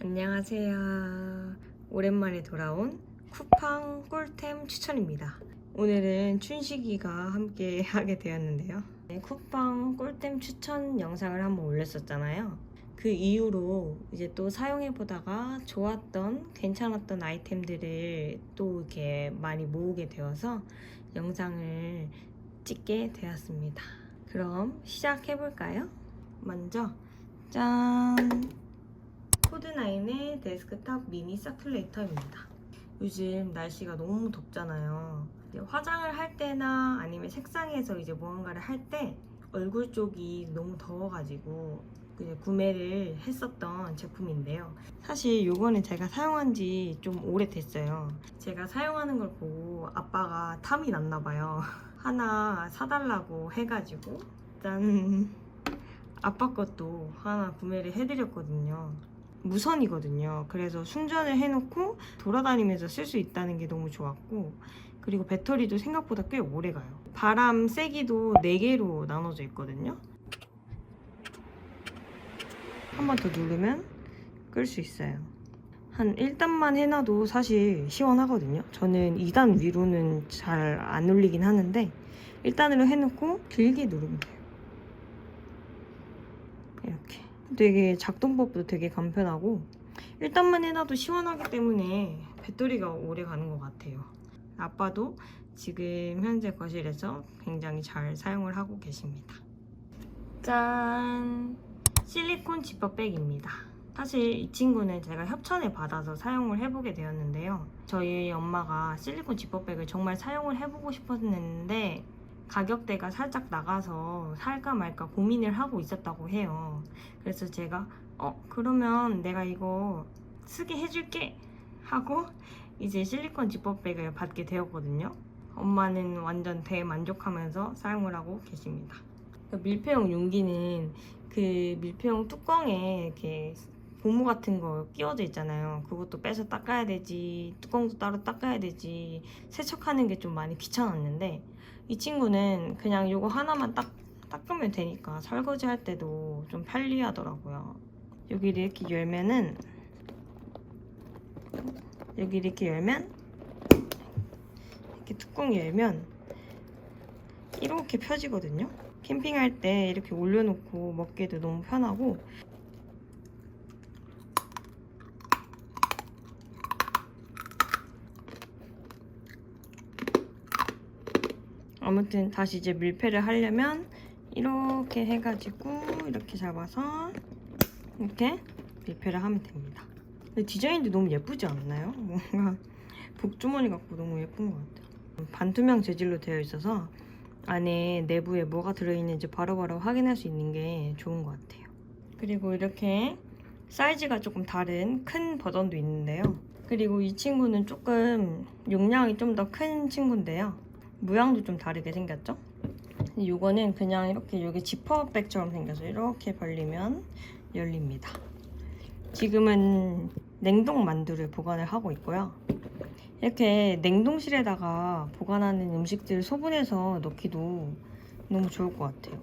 안녕하세요. 오랜만에 돌아온 쿠팡 꿀템 추천입니다. 오늘은 춘식이가 함께 하게 되었는데요. 네, 쿠팡 꿀템 추천 영상을 한번 올렸었잖아요. 그 이후로 이제 또 사용해보다가 좋았던, 괜찮았던 아이템들을 또 이렇게 많이 모으게 되어서 영상을 찍게 되었습니다. 그럼 시작해볼까요? 먼저, 짠! 코드9의 데스크탑 미니 서큘레이터입니다. 요즘 날씨가 너무 덥잖아요. 화장을 할 때나 아니면 색상에서 이제 무언가를 할 때 얼굴 쪽이 너무 더워가지고 구매를 했었던 제품인데요. 사실 이거는 제가 사용한 지 좀 오래됐어요. 제가 사용하는 걸 보고 아빠가 탐이 났나 봐요. 하나 사달라고 해가지고 짠 아빠 것도 하나 구매를 해드렸거든요. 무선이거든요. 그래서 충전을 해놓고 돌아다니면서 쓸 수 있다는 게 너무 좋았고 그리고 배터리도 생각보다 꽤 오래 가요. 바람 세기도 4개로 나눠져 있거든요. 한 번 더 누르면 끌 수 있어요. 한 1단만 해놔도 사실 시원하거든요. 저는 2단 위로는 잘 안 올리긴 하는데 1단으로 해놓고 길게 누르면 돼요. 이렇게. 되게 작동법도 되게 간편하고 1단만 해놔도 시원하기 때문에 배터리가 오래 가는 것 같아요. 아빠도 지금 현재 거실에서 굉장히 잘 사용을 하고 계십니다. 짠! 실리콘 지퍼백입니다. 사실 이 친구는 제가 협찬을 받아서 사용을 해보게 되었는데요. 저희 엄마가 실리콘 지퍼백을 정말 사용을 해보고 싶었는데 가격대가 살짝 나가서 살까 말까 고민을 하고 있었다고 해요. 그래서 제가 어 그러면 내가 이거 쓰게 해줄게 하고 이제 실리콘 지퍼백을 받게 되었거든요. 엄마는 완전 대만족하면서 사용을 하고 계십니다. 그 밀폐용 용기는 그 밀폐용 뚜껑에 이렇게 고무 같은 거 끼워져 있잖아요. 그것도 빼서 닦아야 되지, 뚜껑도 따로 닦아야 되지, 세척하는 게 좀 많이 귀찮았는데 이 친구는 그냥 이거 하나만 딱 닦으면 되니까 설거지 할 때도 좀 편리하더라고요. 여기를 이렇게 열면은 여기 이렇게 열면 이렇게 뚜껑 열면 이렇게 펴지거든요. 캠핑할 때 이렇게 올려놓고 먹기도 너무 편하고 아무튼 다시 이제 밀폐를 하려면 이렇게 해가지고 이렇게 잡아서 이렇게 밀폐를 하면 됩니다. 근데 디자인도 너무 예쁘지 않나요? 뭔가 복주머니 같고 너무 예쁜 것 같아요. 반투명 재질로 되어 있어서 안에 내부에 뭐가 들어있는지 바로바로 확인할 수 있는 게 좋은 것 같아요. 그리고 이렇게 사이즈가 조금 다른 큰 버전도 있는데요. 그리고 이 친구는 조금 용량이 좀 더 큰 친구인데요. 모양도 좀 다르게 생겼죠? 이거는 그냥 이렇게 여기 지퍼백처럼 생겨서 이렇게 벌리면 열립니다. 지금은 냉동 만두를 보관을 하고 있고요. 이렇게 냉동실에다가 보관하는 음식들 소분해서 넣기도 너무 좋을 것 같아요.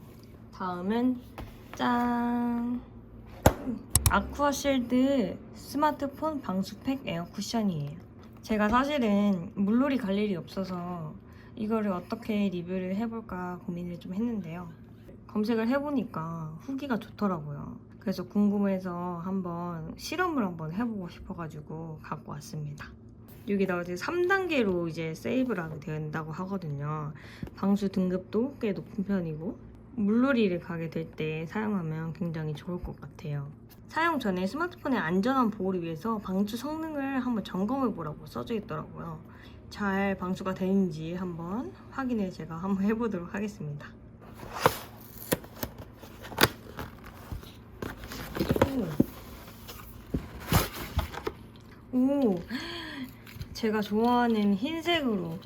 다음은 짠! 아쿠아 실드 스마트폰 방수팩 에어 쿠션이에요. 제가 사실은 물놀이 갈 일이 없어서 이거를 어떻게 리뷰를 해볼까 고민을 좀 했는데요. 검색을 해보니까 후기가 좋더라고요. 그래서 궁금해서 한번 실험을 한번 해보고 싶어가지고 갖고 왔습니다. 여기다가 이제 3단계로 이제 세이브를 하게 된다고 하거든요. 방수 등급도 꽤 높은 편이고 물놀이를 가게 될 때 사용하면 굉장히 좋을 것 같아요. 사용 전에 스마트폰의 안전한 보호를 위해서 방수 성능을 한번 점검해 보라고 써져 있더라고요. 잘 방수가 되는지 한번 확인을 제가 한번 해보도록 하겠습니다. 오. 오, 제가 좋아하는 흰색으로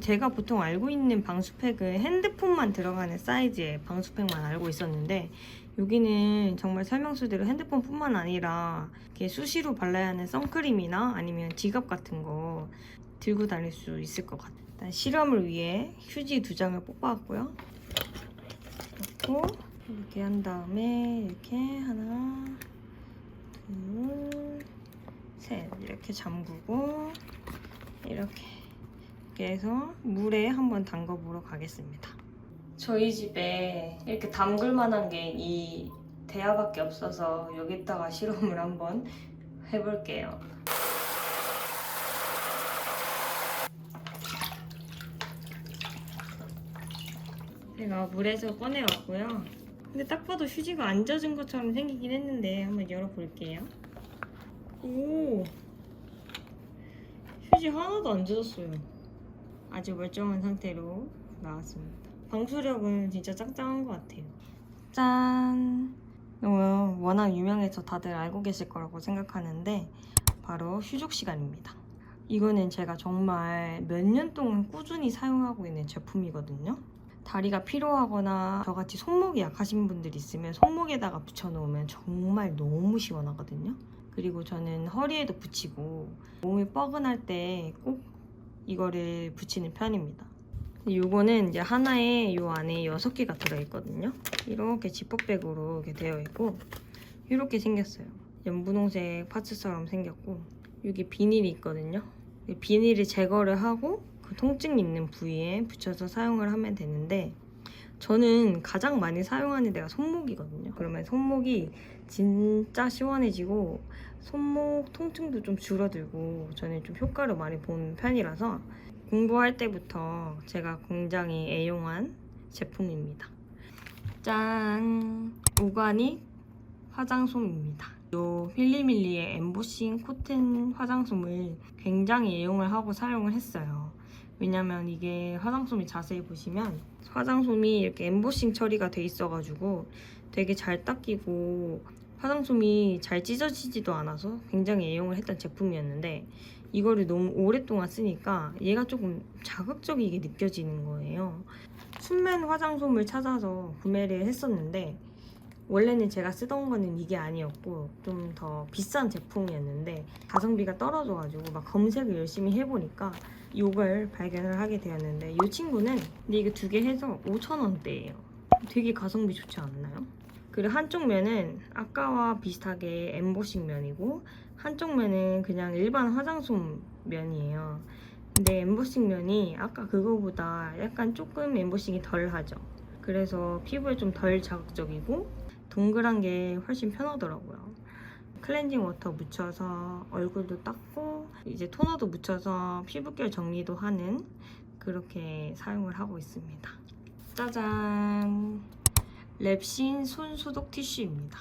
제가 보통 알고 있는 방수팩은 핸드폰만 들어가는 사이즈의 방수팩만 알고 있었는데 여기는 정말 설명서대로 핸드폰뿐만 아니라 이렇게 수시로 발라야 하는 선크림이나 아니면 지갑 같은 거 들고 다닐 수 있을 것 같아요. 일단 실험을 위해 휴지 두 장을 뽑아왔고요. 넣고 이렇게 한 다음에 이렇게 하나, 둘, 셋 이렇게 잠그고 이렇게 이렇게 해서 물에 한번 담궈보러 가겠습니다. 저희 집에 이렇게 담글 만한 게 이 대야밖에 없어서 여기다가 실험을 한번 해볼게요. 제가 물에서 꺼내왔고요. 근데 딱 봐도 휴지가 안 젖은 것처럼 생기긴 했는데 한번 열어볼게요. 오! 휴지 하나도 안 젖었어요. 아주 멀쩡한 상태로 나왔습니다. 방수력은 진짜 짱짱한 것 같아요. 짠! 이거 워낙 유명해서 다들 알고 계실 거라고 생각하는데 바로 휴족 시간입니다. 이거는 제가 정말 몇 년 동안 꾸준히 사용하고 있는 제품이거든요. 다리가 피로하거나 저같이 손목이 약하신 분들 있으면 손목에다가 붙여놓으면 정말 너무 시원하거든요. 그리고 저는 허리에도 붙이고 몸이 뻐근할 때 꼭 이거를 붙이는 편입니다. 이거는 이제 하나에 요 안에 6개가 들어있거든요. 이렇게 지퍼백으로 이렇게 되어 있고 이렇게 생겼어요. 연분홍색 파츠처럼 생겼고 여기 비닐이 있거든요. 이 비닐을 제거를 하고 그 통증 있는 부위에 붙여서 사용을 하면 되는데 저는 가장 많이 사용하는 데가 손목이거든요. 그러면 손목이 진짜 시원해지고 손목 통증도 좀 줄어들고 저는 좀 효과를 많이 본 편이라서 공부할 때부터 제가 굉장히 애용한 제품입니다. 짠! 오가닉 화장솜입니다. 요 필리밀리의 엠보싱 코튼 화장솜을 굉장히 애용을 하고 사용을 했어요. 왜냐면 이게 화장솜이 자세히 보시면 화장솜이 이렇게 엠보싱 처리가 돼 있어가지고 되게 잘 닦이고 화장솜이 잘 찢어지지도 않아서 굉장히 애용을 했던 제품이었는데 이거를 너무 오랫동안 쓰니까 얘가 조금 자극적이게 느껴지는 거예요. 순면 화장솜을 찾아서 구매를 했었는데 원래는 제가 쓰던 거는 이게 아니었고 좀 더 비싼 제품이었는데 가성비가 떨어져가지고 막 검색을 열심히 해보니까 이걸 발견을 하게 되었는데 이 친구는 근데 이게 두개 해서 5,000원대예요. 되게 가성비 좋지 않나요? 그리고 한쪽 면은 아까와 비슷하게 엠보싱 면이고 한쪽 면은 그냥 일반 화장솜 면이에요. 근데 엠보싱 면이 아까 그거보다 약간 조금 엠보싱이 덜 하죠. 그래서 피부에 좀 덜 자극적이고 동그란 게 훨씬 편하더라고요. 클렌징 워터 묻혀서 얼굴도 닦고 이제 토너도 묻혀서 피부결 정리도 하는 그렇게 사용을 하고 있습니다. 짜잔! 랩신 손 소독 티슈입니다.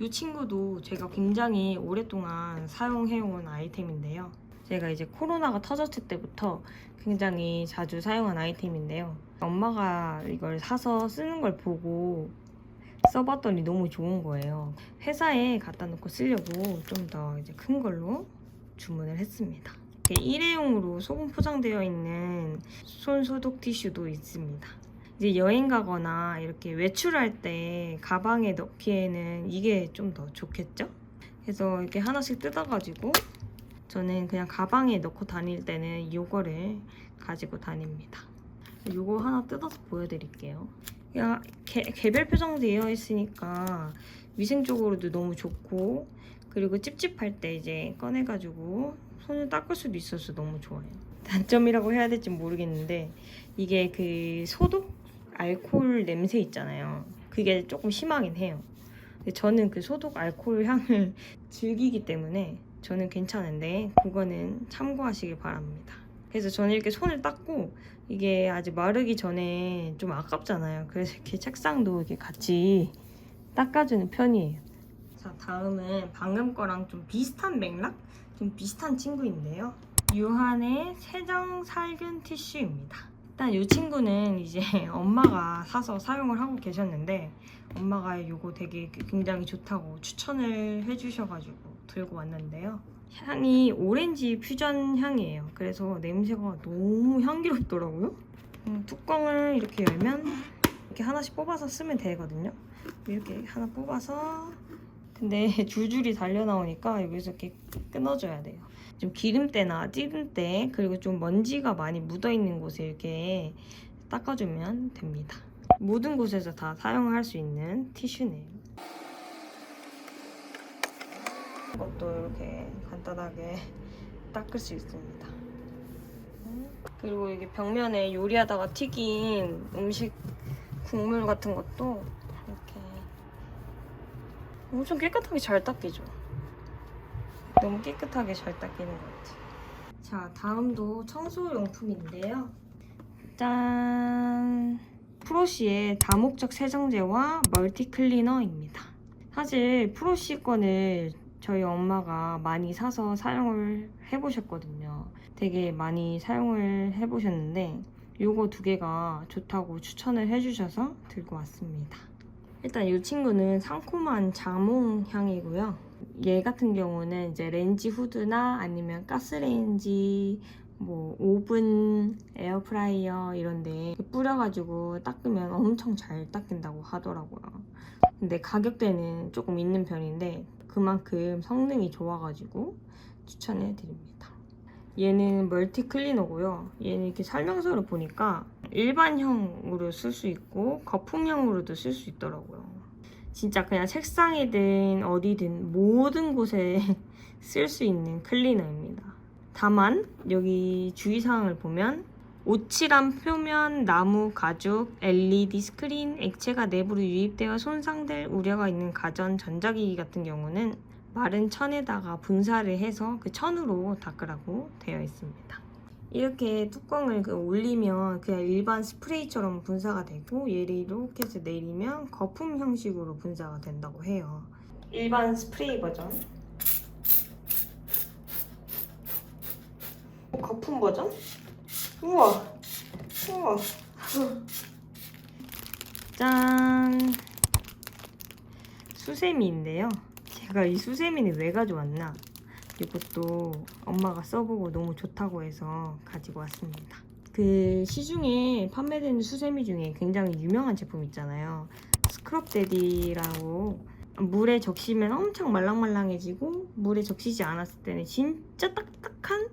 이 친구도 제가 굉장히 오랫동안 사용해온 아이템인데요. 제가 이제 코로나가 터졌을 때부터 굉장히 자주 사용한 아이템인데요. 엄마가 이걸 사서 쓰는 걸 보고 써봤더니 너무 좋은 거예요. 회사에 갖다 놓고 쓰려고 좀 더 이제 큰 걸로 주문을 했습니다. 일회용으로 소금 포장되어 있는 손 소독 티슈도 있습니다. 이제 여행 가거나 이렇게 외출할 때 가방에 넣기에는 이게 좀 더 좋겠죠? 그래서 이렇게 하나씩 뜯어가지고 저는 그냥 가방에 넣고 다닐 때는 이거를 가지고 다닙니다. 이거 하나 뜯어서 보여드릴게요. 그냥 개, 개별 표정 되어 있으니까 위생적으로도 너무 좋고 그리고 찝찝할 때 이제 꺼내가지고 손을 닦을 수도 있어서 너무 좋아요. 단점이라고 해야 될지 모르겠는데 이게 그 소독 알코올 냄새 있잖아요. 그게 조금 심하긴 해요. 근데 저는 그 소독 알코올 향을 즐기기 때문에 저는 괜찮은데 그거는 참고하시길 바랍니다. 그래서 저는 이렇게 손을 닦고 이게 아직 마르기 전에 좀 아깝잖아요. 그래서 이렇게 책상도 이렇게 같이 닦아주는 편이에요. 자, 다음은 방금 거랑 좀 비슷한 맥락? 좀 비슷한 친구인데요. 유한의 세정 살균 티슈입니다. 일단 이 친구는 이제 엄마가 사서 사용을 하고 계셨는데 엄마가 이거 되게 굉장히 좋다고 추천을 해주셔가지고 들고 왔는데요. 향이 오렌지 퓨전 향이에요. 그래서 냄새가 너무 향기롭더라고요. 음, 뚜껑을 이렇게 열면 이렇게 하나씩 뽑아서 쓰면 되거든요. 이렇게 하나 뽑아서 근데 줄줄이 달려 나오니까 여기서 이렇게 끊어줘야 돼요. 좀 기름때나 찌든때 그리고 좀 먼지가 많이 묻어 있는 곳에 이렇게 닦아주면 됩니다. 모든 곳에서 다 사용할 수 있는 티슈네요. 이것도 이렇게 간단하게 닦을 수 있습니다. 그리고 이게 벽면에 요리하다가 튀긴 음식 국물 같은 것도 이렇게 엄청 깨끗하게 잘 닦이죠. 너무 깨끗하게 잘 닦이는 것 같아요. 자, 다음도 청소용품인데요. 짠! 프로시의 다목적 세정제와 멀티 클리너입니다. 사실 프로시 거를 저희 엄마가 많이 사서 사용을 해보셨거든요. 되게 많이 사용을 해보셨는데 요거 두 개가 좋다고 추천을 해주셔서 들고 왔습니다. 일단 이 친구는 상콤한 자몽 향이고요. 얘 같은 경우는 이제 렌지 후드나 아니면 가스레인지, 뭐 오븐, 에어프라이어 이런데 뿌려가지고 닦으면 엄청 잘 닦인다고 하더라고요. 근데 가격대는 조금 있는 편인데 그만큼 성능이 좋아가지고 추천해 드립니다. 얘는 멀티 클리너고요. 얘는 이렇게 설명서를 보니까 일반형으로 쓸 수 있고 거품형으로도 쓸 수 있더라고요. 진짜 그냥 책상이든 어디든 모든 곳에 쓸 수 있는 클리너입니다. 다만 여기 주의사항을 보면 오칠한 표면, 나무, 가죽, LED 스크린, 액체가 내부로 유입되어 손상될 우려가 있는 가전, 전자기기 같은 경우는 마른 천에다가 분사를 해서 그 천으로 닦으라고 되어 있습니다. 이렇게 뚜껑을 그 올리면 그냥 일반 스프레이처럼 분사가 되고 얘를 이렇게 해서 내리면 거품 형식으로 분사가 된다고 해요. 일반 스프레이 버전. 거품 버전? 우와, 우와. 짠. 수세미인데요. 제가 이 수세미는 왜 가져왔나? 이것도 엄마가 써보고 너무 좋다고 해서 가지고 왔습니다. 그 시중에 판매되는 수세미 중에 굉장히 유명한 제품 있잖아요. 스크럽 데디라고 물에 적시면 엄청 말랑말랑해지고 물에 적시지 않았을 때는 진짜 딱딱한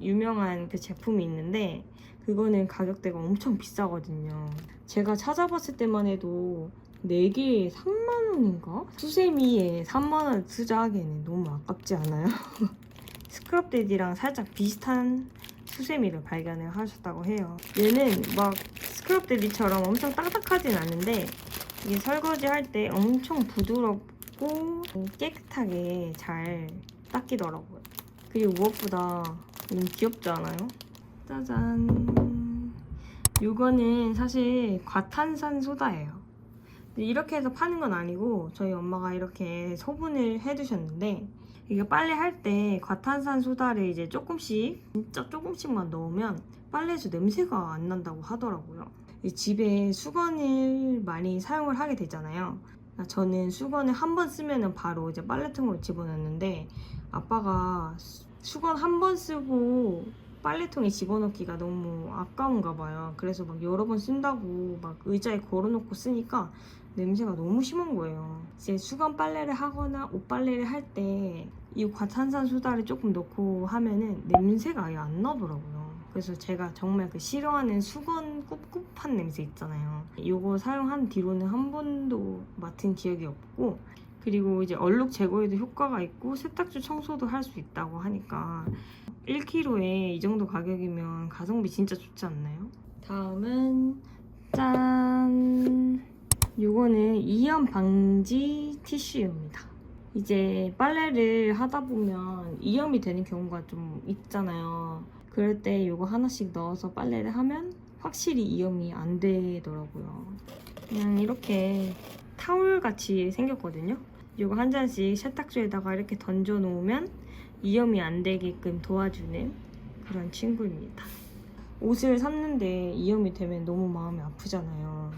유명한 그 제품이 있는데 그거는 가격대가 엄청 비싸거든요. 제가 찾아봤을 때만 해도 4개에 3만원인가? 수세미에 3만원 투자하기에는 너무 아깝지 않아요? 스크럽 데디랑 살짝 비슷한 수세미를 발견을 하셨다고 해요. 얘는 막 스크럽 데디처럼 엄청 딱딱하진 않은데 이게 설거지 할 때 엄청 부드럽고 깨끗하게 잘 닦이더라고요. 그리고 무엇보다 너무 귀엽지 않아요? 짜잔. 이거는 사실 과탄산 소다예요. 이렇게 해서 파는 건 아니고 저희 엄마가 이렇게 소분을 해두셨는데 이게 빨래 할 때 과탄산 소다를 이제 조금씩 진짜 조금씩만 넣으면 빨래에서 냄새가 안 난다고 하더라고요. 이 집에 수건을 많이 사용을 하게 되잖아요. 저는 수건을 한 번 쓰면 바로 이제 빨래통으로 집어넣는데 아빠가 수- 수건 한 번 쓰고 빨래통에 집어넣기가 너무 아까운가 봐요. 그래서 막 여러 번 쓴다고 막 의자에 걸어놓고 쓰니까 냄새가 너무 심한 거예요. 이제 수건 빨래를 하거나 옷 빨래를 할 때 이 과탄산 소다를 조금 넣고 하면은 냄새가 아예 안 나더라고요. 그래서 제가 정말 그 싫어하는 수건 꿉꿉한 냄새 있잖아요. 이거 사용한 뒤로는 한 번도 맡은 기억이 없고 그리고 이제 얼룩 제거에도 효과가 있고 세탁조 청소도 할 수 있다고 하니까 1kg에 이 정도 가격이면 가성비 진짜 좋지 않나요? 다음은 짠! 요거는 이염 방지 티슈입니다. 이제 빨래를 하다 보면 이염이 되는 경우가 좀 있잖아요. 그럴 때 요거 하나씩 넣어서 빨래를 하면 확실히 이염이 안 되더라고요. 그냥 이렇게 타올 같이 생겼거든요. 요거 한 잔씩 세탁소에다가 이렇게 던져 놓으면 이염이 안 되게끔 도와주는 그런 친구입니다. 옷을 샀는데 이염이 되면 너무 마음이 아프잖아요.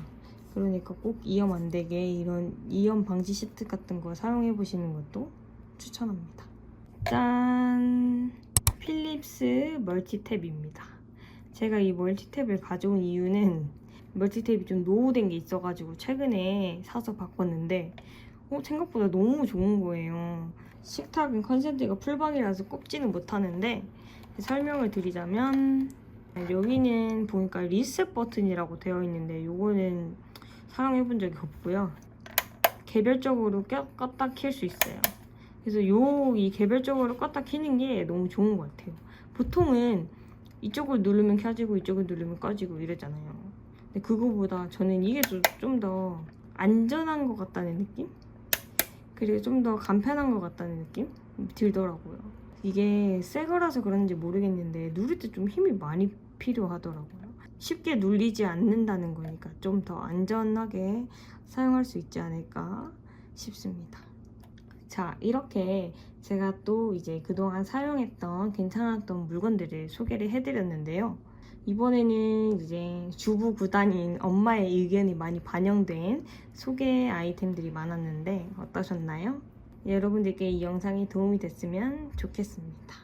그러니까 꼭 이염 안 되게 이런 이염 방지 시트 같은 거 사용해 보시는 것도 추천합니다. 짠! 필립스 멀티탭입니다. 제가 이 멀티탭을 가져온 이유는 멀티탭이 좀 노후된 게 있어가지고 최근에 사서 바꿨는데 어, 생각보다 너무 좋은 거예요. 식탁은 컨센트가 풀박이라서 꼽지는 못하는데 설명을 드리자면 여기는 보니까 리셋 버튼이라고 되어 있는데 요거는 사용해 본 적이 없고요. 개별적으로 껴, 껐다 킬 수 있어요. 그래서 요 이 개별적으로 껐다 켜는 게 너무 좋은 것 같아요. 보통은 이쪽을 누르면 켜지고 이쪽을 누르면 꺼지고 이러잖아요. 근데 그거보다 저는 이게 좀 더 안전한 것 같다는 느낌? 그리고 좀 더 간편한 것 같다는 느낌 들더라고요. 이게 새 거라서 그런지 모르겠는데 누를 때 좀 힘이 많이 필요하더라고요. 쉽게 눌리지 않는다는 거니까 좀 더 안전하게 사용할 수 있지 않을까 싶습니다. 자, 이렇게 제가 또 이제 그동안 사용했던 괜찮았던 물건들을 소개를 해드렸는데요. 이번에는 이제 주부 구단인 엄마의 의견이 많이 반영된 소개 아이템들이 많았는데 어떠셨나요? 여러분들께 이 영상이 도움이 됐으면 좋겠습니다.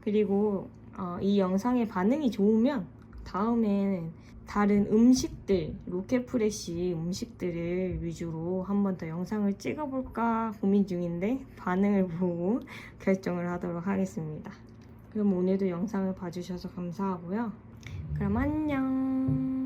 그리고 어, 이 영상의 반응이 좋으면 다음엔 다른 음식들, 로켓프레시 음식들을 위주로 한 번 더 영상을 찍어볼까 고민 중인데 반응을 보고 결정을 하도록 하겠습니다. 그럼 오늘도 영상을 봐주셔서 감사하고요. 그럼 안녕.